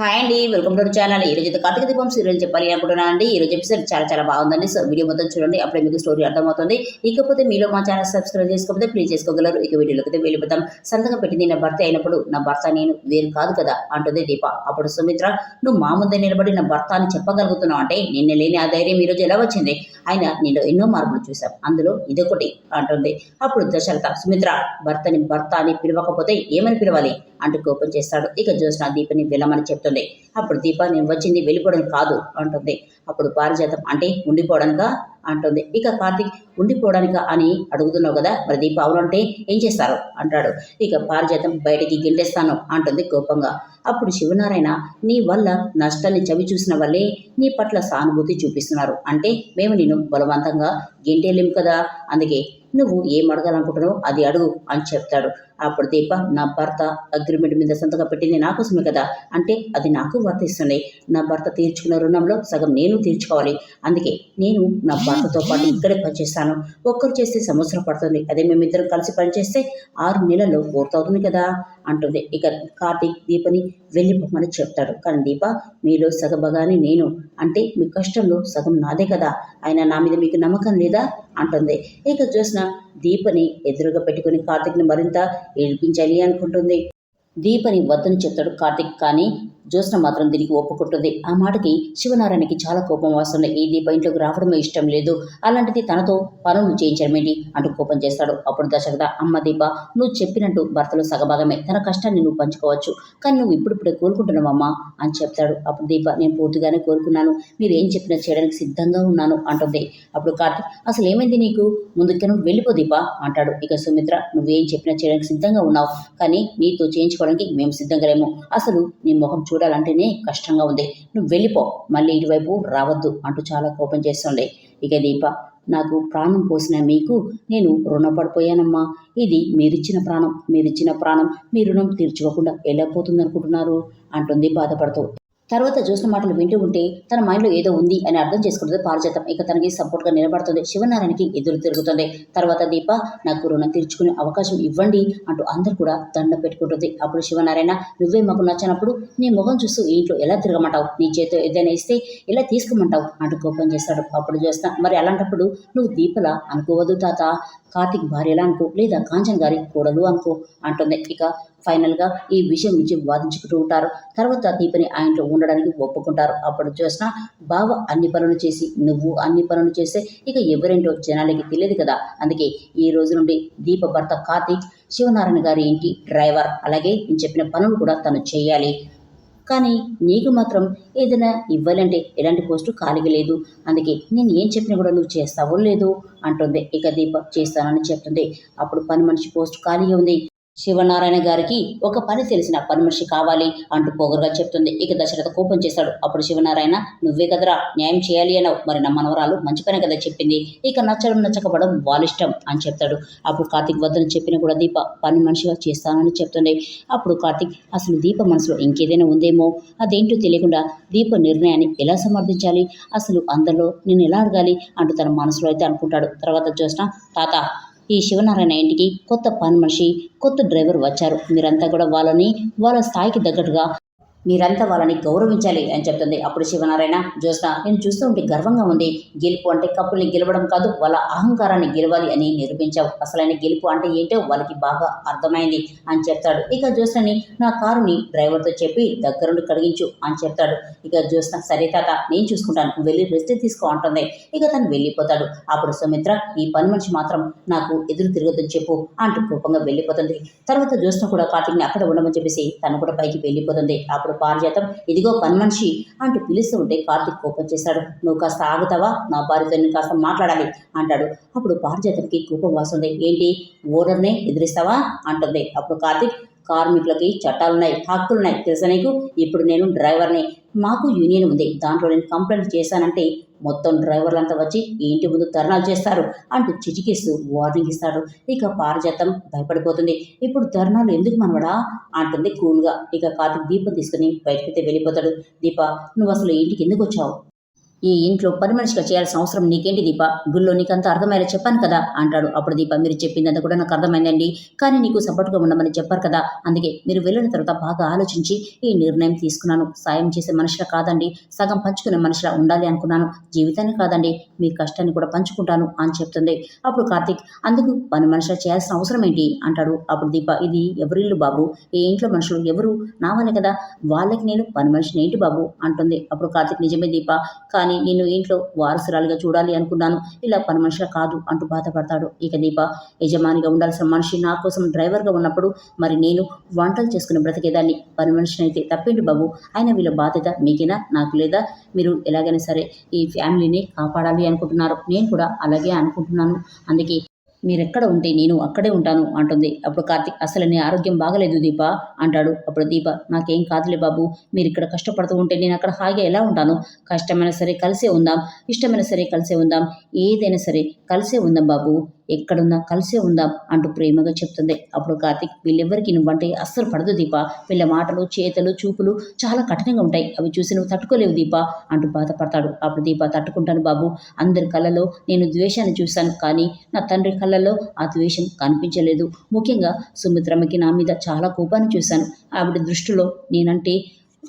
Hi అండి welcome to channel ఈ రోజు కార్తీక దీపం సీరియల్ చెప్పాలి అనుకుంటున్నాను అండి. ఈ రోజు ఎపిసోడ్ చాలా చాలా బాగుందండి. సో వీడియో మొత్తం చూడండి. అప్పుడే మీకు స్టోరీ అర్థమవుతుంది. ఇకపోతే మీలో మా ఛానల్ సబ్స్క్రైబ్ చేసుకోకపోతే ప్లీజ్ చేసుకోగలరు. ఇక వీడియోలోకి అయితే వెళ్ళిపోతాం. సంతకం పెట్టింది నా భర్త అయినప్పుడు నా భర్త నేను వేరు కాదు కదా అంటుంది దీప. అప్పుడు సుమిత్ర నువ్వు మా ముందే నిలబడి నా భర్త అని చెప్పగలుగుతున్నావు అంటే నిన్న లేని ఆ ధైర్యం మీ రోజు ఎలా వచ్చింది? ఆయన నేను ఎన్నో మార్పులు చూశాం. అందులో ఇదొకటి అంటుంది. అప్పుడు దశరథ సుమిత్ర భర్తని భర్త అని పిలవకపోతే ఏమని పిలవాలి? అంటూ కోపం చేస్తాడు. ఇక జ్యోత్స్న దీపని వెళ్ళమని చెప్తుంది అప్పుడు దీపా నేను వచ్చింది వెళ్ళిపోవడం కాదు అంటుంది. అప్పుడు పారిజాతం అంటే ఉండిపోవడానికా అంటుంది. ఇక కార్తీక్ ఉండిపోవడానికా అని అడుగుతున్నావు కదా మరి దీప అవునంటే ఏం చేస్తారు? అంటాడు. ఇక పారిజాతం బయటికి గిండేస్తాను అంటుంది కోపంగా. అప్పుడు శివనారాయణ నీ వల్ల నష్టాన్ని చవి చూసిన వల్లే నీ పట్ల సానుభూతి చూపిస్తున్నారు. అంటే మేము నేను బలవంతంగా గింటేలేం కదా? అందుకే నువ్వు ఏం అడగాలనుకుంటున్నావు అది అడుగు అని చెప్తాడు. అప్పుడు దీప నా భర్త అగ్రిమెంట్ మీద సంతకం పెట్టింది నా కోసమే కదా? అంటే అది నాకు వర్తిస్తుంది. నా భర్త తీర్చుకున్న రుణంలో సగం నేను తీర్చుకోవాలి. అందుకే నేను నా భర్తతో పాటు ఇక్కడే పనిచేస్తాను. ఒక్కరు చేస్తే సంవత్సరం పడుతుంది. అదే మేమిద్దరం కలిసి పనిచేస్తే ఆరు నెలల్లో పూర్తవుతుంది కదా? అంటుంది. ఇక కార్తీక్ దీపని వెళ్ళిపోమని చెప్తాడు. కానీ దీప మీలో సగభగాని నేను. అంటే మీ కష్టంలో సగం నాదే కదా? అయినా నా మీద మీకు నమ్మకం లేదా? అంటుంది. ఇక చూసిన దీపని ఎదురుగా పెట్టుకుని కార్తిక్ని మరింత ఏడిపించాలి అనుకుంటుంది. దీపని వద్దని చెప్తాడు కార్తీక్ కానీ జ్యోత్స్న మాత్రం దీనికి ఒప్పుకుంటుంది. ఆ మాటకి శివనారాయణకి చాలా కోపం వస్తుంది. ఈ దీప ఇంట్లోకి రావడమే ఇష్టం లేదు. అలాంటిది తనతో పనులు చేయించడమేంటి అంటూ కోపం చేస్తాడు. అప్పుడు దశరథ అమ్మ దీప నువ్వు చెప్పినట్టు భర్తలో సగభాగమే. తన కష్టాన్ని నువ్వు పంచుకోవచ్చు. కానీ నువ్వు ఇప్పుడిప్పుడే కోరుకుంటున్నావమ్మా అని చెప్తాడు. అప్పుడు దీప నేను పూర్తిగానే కోరుకున్నాను. మీరు ఏం చెప్పినా చేయడానికి సిద్ధంగా ఉన్నాను అంటుంది. అప్పుడు కార్తీక్ అసలు ఏమైంది నీకు? ముందుకి నువ్వు వెళ్ళిపో దీప అంటాడు. ఇక సుమిత్ర నువ్వేం చెప్పినా చేయడానికి సిద్ధంగా ఉన్నావు. కానీ నీతో చేయించుకోవడానికి మేము సిద్ధంగా లేము. అసలు నీ ముఖం చూడాలంటేనే కష్టంగా ఉంది. నువ్వు వెళ్ళిపో. మళ్ళీ ఇటువైపు రావద్దు అంటూ చాలా కోపం చేస్తుండే. ఇక దీప నాకు ప్రాణం పోసిన మీకు నేను రుణపడిపోయానమ్మా. ఇది మీరిచ్చిన ప్రాణం మీరిచ్చిన ప్రాణం. మీ రుణం తీర్చుకోకుండా ఎలా పోతుందనుకుంటున్నారు? అంటుంది బాధపడుతూ. తర్వాత చూసిన మాటలు వింటూ ఉంటే తన మైండ్లో ఏదో ఉంది అని అర్థం చేసుకుంటుంది పారిజాతం. ఇక తనకి సపోర్ట్గా నిలబడుతుంది. శివనారాయణకి ఎదురు తిరుగుతుంది. తర్వాత దీప నాకు రుణం తీర్చుకునే అవకాశం ఇవ్వండి అంటూ అందరు కూడా దండ పెట్టుకుంటుంది. అప్పుడు శివనారాయణ నువ్వే మాకు నచ్చినప్పుడు నీ ముఖం చూస్తూ ఇంట్లో ఎలా తిరగమంటావు? నీ చేతితో ఏదైనా ఇస్తే ఎలా తీసుకోమంటావు? అంటూ కోపం చేస్తాడు అప్పుడు చేస్తా మరి అలాంటప్పుడు నువ్వు దీపలా అనుకోవద్దు తాత. కార్తిక్ భార్యలా అనుకో లేదా కాంచన్ గారి కూడదు అనుకో అంటుంది. ఇక ఫైనల్గా ఈ విషయం నుంచి వాదించుకుంటూ ఉంటారు. తర్వాత దీపని ఆ ఇంట్లో ఉండడానికి ఒప్పుకుంటారు. అప్పుడు చూసిన బావ అన్ని పనులు చేసి నువ్వు అన్ని పనులు చేస్తే ఇక ఎవరేంటో జనాలకి తెలియదు కదా. అందుకే ఈ రోజు నుండి దీప భర్త కార్తీక్ శివనారాయణ గారి ఇంటి డ్రైవర్. అలాగే నేను చెప్పిన పనులు కూడా తను చేయాలి. కానీ నీకు మాత్రం ఏదైనా ఇవ్వాలంటే ఎలాంటి పోస్టు ఖాళీగా లేదు. అందుకే నేను ఏం చెప్పినా కూడా నువ్వు చేస్తావో లేదు అంటుంది. ఇక దీప చేస్తానని చెప్తుంది. అప్పుడు పని మనిషి పోస్ట్ ఖాళీగా ఉంది. శివనారాయణ గారికి ఒక పని తెలిసిన పని మనిషి కావాలి అంటూ పొగరుగా చెప్తుంది. ఇక దశరథ కోపం చేశాడు అప్పుడు శివనారాయణ నువ్వే కదరా న్యాయం చేయాలి అనవు మరి నా మనవరాలు మంచి పని కదా చెప్పింది. ఇక నచ్చడం నచ్చకపోవడం వాళ్ళిష్టం అని చెప్తాడు. అప్పుడు కార్తీక్ వద్దని చెప్పిన కూడా దీప పని మనిషిగా చేస్తానని చెప్తుంది. అప్పుడు కార్తీక్ అసలు దీప మనసులో ఇంకేదైనా ఉందేమో? అదేంటో తెలియకుండా దీప నిర్ణయాన్ని ఎలా సమర్థించాలి? అసలు అందరిలో నేను ఎలా అడగాలి? అంటూ తన మనసులో అయితే అనుకుంటాడు. తర్వాత చూసిన తాత ఈ శివనారాయణ ఇంటికి కొత్త పని మనిషి కొత్త డ్రైవర్ వచ్చారు. మీరంతా కూడా వాళ్ళని వాళ్ళ స్థాయికి తగ్గట్టుగా మీరంతా వాళ్ళని గౌరవించాలి అని చెప్తుంది. అప్పుడు శివనారాయణ జ్యోత్స్న నేను చూస్తూ ఉంటే గర్వంగా ఉంది. గెలుపు అంటే కప్పుల్ని గెలవడం కాదు వాళ్ళ అహంకారాన్ని గెలవాలి అని నిరూపించావు అసలైన గెలుపు అంటే ఏంటో వాళ్ళకి బాగా అర్థమైంది అని చెప్తాడు. ఇక జ్యోత్స్నని నా కారుని డ్రైవర్తో చెప్పి దగ్గరుండి కడిగించు అని చెప్తాడు. ఇక జ్యోత్స్న సరే తాత నేను చూసుకుంటాను. వెళ్ళి రెస్ట్ తీసుకో అంటుంది. ఇక తను వెళ్ళిపోతాడు. అప్పుడు సుమిత్ర ఈ పని మనిషి మాత్రం నాకు ఎదురు తిరగదని చెప్పు అంటూ కోపంగా వెళ్ళిపోతుంది. తర్వాత జ్యోత్స్న కూడా కార్తీక్ని అక్కడ ఉండమని చెప్పేసి తను కూడా పైకి వెళ్ళిపోతుంది. అప్పుడు పారిజాతం ఇదిగో పని మనిషి అంటూ పిలుస్తుంటే కార్తీక్ కోపం చేశాడు. నువ్వు కాస్త ఆగుతావా? నా భార్యతో నేను కాస్త మాట్లాడాలి అంటాడు. అప్పుడు పారిజాతంకి కోపం వస్తుంది. ఏంటి? ఓనర్నే ఎదిరిస్తావా? అంటుంది. అప్పుడు కార్తీక్ కార్మికులకి చట్టాలున్నాయి హక్కులున్నాయి. తెలుసా నీకు? ఇప్పుడు నేను డ్రైవర్ని. మాకు యూనియన్ ఉంది. దాంట్లో నేను కంప్లైంట్ చేశానంటే మొత్తం డ్రైవర్లంతా వచ్చి ఇంటి ముందు ధర్నాలు చేస్తారు అంటూ చిటికిస్తూ వార్నింగ్ ఇస్తాడు ఇక పారిజాతం భయపడిపోతుంది. ఇప్పుడు ధర్నాలు ఎందుకు మనవడా? అంటుంది కూల్గా. ఇక కార్తీక్ దీపం తీసుకుని బయటకైతే వెళ్ళిపోతాడు. దీప నువ్వు అసలు ఇంటికి ఎందుకు వచ్చావు? ఈ ఇంట్లో పని మనిషిగా చేయాల్సిన అవసరం నీకేంటి దీప? గుళ్ళో నీకంత అర్థమయ్యేలా చెప్పాను కదా? అంటాడు. అప్పుడు దీప మీరు చెప్పిందంతా కూడా నాకు అర్థమైందండి. కానీ నీకు సపోర్ట్గా ఉండమని చెప్పారు కదా? అందుకే మీరు వెళ్ళిన తర్వాత బాగా ఆలోచించి ఈ నిర్ణయం తీసుకున్నాను. సాయం చేసే మనుషుల కాదండి. సగం పంచుకునే మనుషులా ఉండాలి అనుకున్నాను. జీవితాన్ని కాదండి. మీ కష్టాన్ని కూడా పంచుకుంటాను అని చెప్తుంది. అప్పుడు కార్తీక్ అందుకు పని మనుషులు చేయాల్సిన అవసరం ఏంటి? అంటాడు. అప్పుడు దీప ఇది ఎవరిల్లు బాబు? ఈ ఇంట్లో మనుషులు ఎవరు? నావనే కదా? వాళ్ళకి నేను పని మనిషిని ఏంటి బాబు? అంటుంది. అప్పుడు కార్తీక్ నిజమే దీప. కానీ నేను ఇంట్లో వారసురాలుగా చూడాలి అనుకున్నాను. ఇలా పని మనిషిలా కాదు అంటూ బాధపడతాడు. ఇక దీప యజమానిగా ఉండాల్సిన మనిషి నా కోసం డ్రైవర్గా ఉన్నప్పుడు మరి నేను వంటలు చేసుకుని బ్రతికేదాన్ని పని మనిషిని అయితే తప్పేంటి బాబు. అయినా వీళ్ళ బాధ్యత మీకేనా? నాకు లేదా? మీరు ఎలాగైనా సరే ఈ ఫ్యామిలీని కాపాడాలి అనుకుంటున్నారు. నేను కూడా అలాగే అనుకుంటున్నాను. అందుకే మీరెక్కడ ఉంటే నేను అక్కడే ఉంటాను అంటుంది. అప్పుడు కార్తిక్ అసలు నీ ఆరోగ్యం బాగలేదు దీప అంటాడు. అప్పుడు దీప నాకేం కాదులే బాబు మీరు ఇక్కడ కష్టపడుతూ ఉంటే నేను అక్కడ హాయిగా ఎలా ఉంటాను? కష్టమైనా సరే కలిసే ఉందాం ఇష్టమైనా సరే కలిసే ఉందాం ఏదైనా సరే కలిసే ఉందాం బాబు. ఎక్కడున్నా కలిసే ఉందాం అంటూ ప్రేమగా చెప్తుంది. అప్పుడు కార్తిక్ వీళ్ళెవ్వరికి నువ్వంటే అస్సలు పడదు దీప. వీళ్ళ మాటలు చేతలు చూపులు చాలా కఠినంగా ఉంటాయి. అవి చూసి నువ్వు తట్టుకోలేవు దీప అంటూ బాధపడతాడు. అప్పుడు దీప తట్టుకుంటాను బాబు. అందరి కళ్ళలో నేను ద్వేషాన్ని చూశాను కానీ నా తండ్రి కళ్ళలో ఆ ద్వేషం కనిపించలేదు. ముఖ్యంగా సుమిత్రమ్మకి నా మీద చాలా కోపాన్ని చూశాను. ఆవిడ దృష్టిలో నేనంటే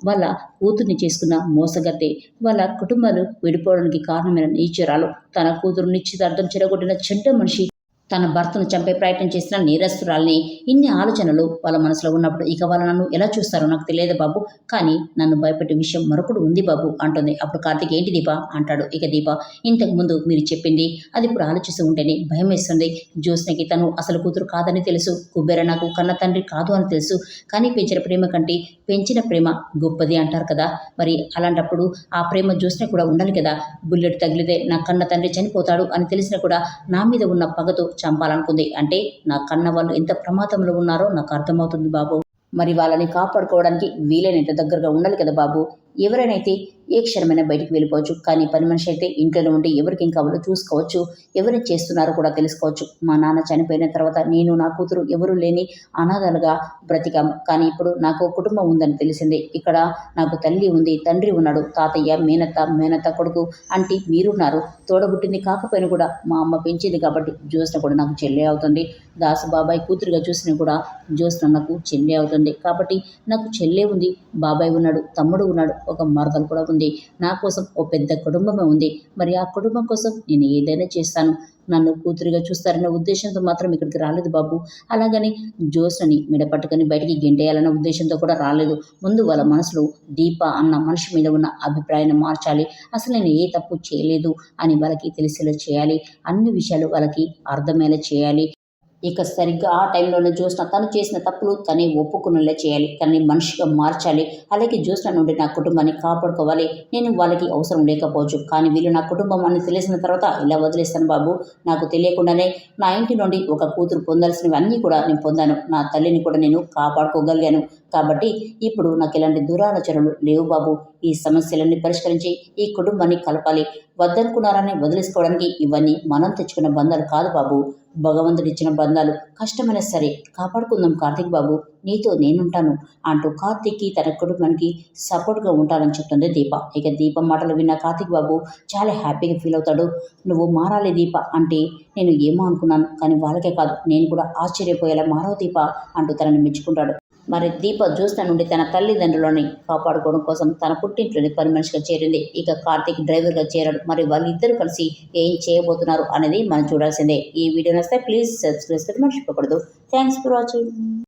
వాళ్ళ కూతుర్ని చేసుకున్న మోసగతే వాళ్ళ కుటుంబాలు విడిపోవడానికి కారణమైన నీచురాలు. తన కూతురు నిశ్చితార్థం చెరగొట్టిన చెడ్డ మనిషి తన భర్తను చంపే ప్రయత్నం చేసిన నేరస్తురాల్ని ఇన్ని ఆలోచనలు వాళ్ళ మనసులో ఉన్నప్పుడు ఇక వాళ్ళు నన్ను ఎలా చూస్తారో నాకు తెలియదు బాబు. కానీ నన్ను భయపెట్టే విషయం మరొకడు ఉంది బాబు అంటుంది. అప్పుడు కార్తీక్ ఏంటి దీప? అంటాడు. ఇక దీప ఇంతకు ముందు మీరు చెప్పింది అది ఇప్పుడు ఆలోచిస్తూ ఉంటేనే భయం వేస్తుంది జ్యోత్స్నకి తను అసలు కూతురు కాదని తెలుసు. కుబేర నాకు కన్న తండ్రి కాదు అని తెలుసు. కానీ పెంచిన ప్రేమ కంటే పెంచిన ప్రేమ గొప్పది అంటారు కదా. మరి అలాంటప్పుడు ఆ ప్రేమ జ్యోత్స్న కూడా ఉండాలి కదా. బుల్లెట్ తగిలితే నా కన్న తండ్రి చనిపోతాడు అని తెలిసినా కూడా నా మీద ఉన్న పగతో చంపాలనుకుంది. అంటే నా కన్న వాళ్ళు ఎంత ప్రమాదంలో ఉన్నారో నాకు అర్థమవుతుంది బాబు. మరి వాళ్ళని కాపాడుకోవడానికి వీలైనంత దగ్గరగా ఉండాలి కదా బాబు. ఎవరైనైతే ఏ క్షణమైనా బయటికి వెళ్ళిపోవచ్చు కానీ పని మనిషి అయితే ఇంట్లోనే ఉండి ఎవరికి ఇంకా కావాలో చూసుకోవచ్చు ఎవరు చేస్తున్నారో కూడా తెలుసుకోవచ్చు. మా నాన్న చనిపోయిన తర్వాత నేను నా కూతురు ఎవరు లేని అనాథలుగా బ్రతికాం. కానీ ఇప్పుడు నాకు కుటుంబం ఉందని తెలిసింది. ఇక్కడ నాకు తల్లి ఉంది తండ్రి ఉన్నాడు తాతయ్య మేనత్త మేనత్త కొడుకు అంటే మీరున్నారు. తోడబుట్టింది కాకపోయినా కూడా మా అమ్మ పెంచింది కాబట్టి జ్యోత్స్న కూడా నాకు చెల్లె అవుతుంది. దాసు బాబాయ్ కూతురుగా చూసినా కూడా జ్యోత్స్న నాకు చెల్లె అవుతుంది. కాబట్టి నాకు చెల్లె ఉంది బాబాయ్ ఉన్నాడు తమ్ముడు ఉన్నాడు ఒక మరదలు కూడా ఉంది. నా కోసం ఓ పెద్ద కుటుంబమే ఉంది. మరి ఆ కుటుంబం కోసం నేను ఏదైనా చేస్తాను. నన్ను కూతురిగా చూస్తారన్న ఉద్దేశంతో మాత్రం ఇక్కడికి రాలేదు బాబు. అలాగని జోస్ని మిడపట్టుకొని బయటికి గెంటేయాలన్న ఉద్దేశంతో కూడా రాలేదు. ముందు వాళ్ళ మనసులో దీప అన్న మనిషి మీద ఉన్న అభిప్రాయాన్ని మార్చాలి. అసలు నేను ఏ తప్పు చేయలేదు అని వాళ్ళకి తెలిసేలా చేయాలి. అన్ని విషయాలు వాళ్ళకి అర్థమయ్యేలా చేయాలి. ఇక సరిగ్గా ఆ టైంలోనే జ్యోత్స్న తను చేసిన తప్పులు తనే ఒప్పుకునేలా చేయాలి. తనని మనిషిగా మార్చాలి. అలాగే జ్యోత్స్న నుండి నా కుటుంబాన్ని కాపాడుకోవాలి. నేను వాళ్ళకి అవసరం లేకపోవచ్చు. కానీ వీళ్ళు నా కుటుంబం అని తెలిసిన తర్వాత ఇలా వదిలేస్తాను బాబు. నాకు తెలియకుండానే నా ఇంటి నుండి ఒక కూతురు పొందాల్సినవి అన్నీ కూడా నేను పొందాను. నా తల్లిని కూడా నేను కాపాడుకోగలిగాను. కాబట్టి ఇప్పుడు నాకు ఇలాంటి దురాలోచనలు లేవు బాబు. ఈ సమస్యలన్నీ పరిష్కరించి ఈ కుటుంబాన్ని కలపాలి. వద్దనుకున్నారని వదిలేసుకోవడానికి ఇవన్నీ మనం తెచ్చుకున్న బంధాలు కాదు బాబు. భగవంతుడు ఇచ్చిన బంధాలు కష్టమైనా సరే కాపాడుకుందాం కార్తీక్ బాబు. నీతో నేనుంటాను అంటూ కార్తీక్కి తన కుటుంబానికి సపోర్ట్గా ఉంటానని చెప్తుంది దీప. ఇక దీప మాటలు విన్న కార్తీక్ బాబు చాలా హ్యాపీగా ఫీల్ అవుతాడు. నువ్వు మారాలి దీప అంటే నేను ఏమో అనుకున్నాను కానీ వాళ్ళకే కాదు. నేను కూడా ఆశ్చర్యపోయేలా మారవ దీప అంటూ తనని మెచ్చుకుంటాడు. మరి దీప జ్యోత్స్న నుండి తన తల్లిదండ్రులని కాపాడుకోవడం కోసం తన పుట్టింట్లోని పని మనిషిగా చేరింది. ఇక కార్తీక్ డ్రైవర్గా చేరాడు. మరి వాళ్ళిద్దరూ కలిసి ఏం చేయబోతున్నారు అనేది మనం చూడాల్సిందే. ఈ వీడియో నచ్చితే ప్లీజ్ సబ్స్క్రైబ్ మర్చిపోకూడదు. Thanks for watching